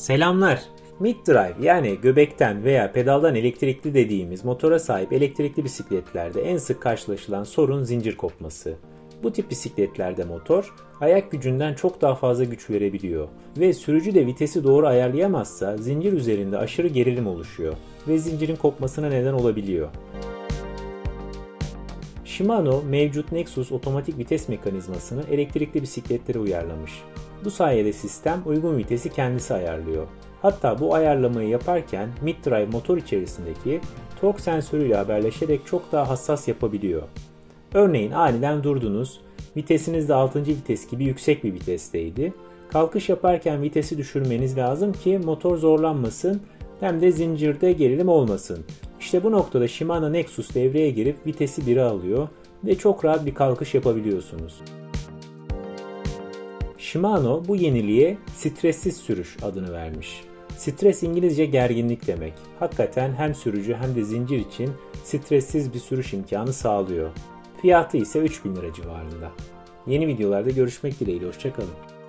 Selamlar. Mid drive yani göbekten veya pedaldan elektrikli dediğimiz motora sahip elektrikli bisikletlerde en sık karşılaşılan sorun zincir kopması. Bu tip bisikletlerde motor ayak gücünden çok daha fazla güç verebiliyor ve sürücü de vitesi doğru ayarlayamazsa zincir üzerinde aşırı gerilim oluşuyor ve zincirin kopmasına neden olabiliyor. Shimano mevcut Nexus otomatik vites mekanizmasını elektrikli bisikletlere uyarlamış. Bu sayede sistem uygun vitesi kendisi ayarlıyor. Hatta bu ayarlamayı yaparken mid-drive motor içerisindeki tork sensörüyle haberleşerek çok daha hassas yapabiliyor. Örneğin aniden durdunuz, vitesiniz de 6. vites gibi yüksek bir vitesteydi. Kalkış yaparken vitesi düşürmeniz lazım ki motor zorlanmasın hem de zincirde gerilim olmasın. İşte bu noktada Shimano Nexus devreye girip vitesi 1'e alıyor ve çok rahat bir kalkış yapabiliyorsunuz. Shimano bu yeniliğe stressiz sürüş adını vermiş. Stres İngilizce gerginlik demek. Hakikaten hem sürücü hem de zincir için stressiz bir sürüş imkanı sağlıyor. Fiyatı ise 3000 lira civarında. Yeni videolarda görüşmek dileğiyle hoşçakalın.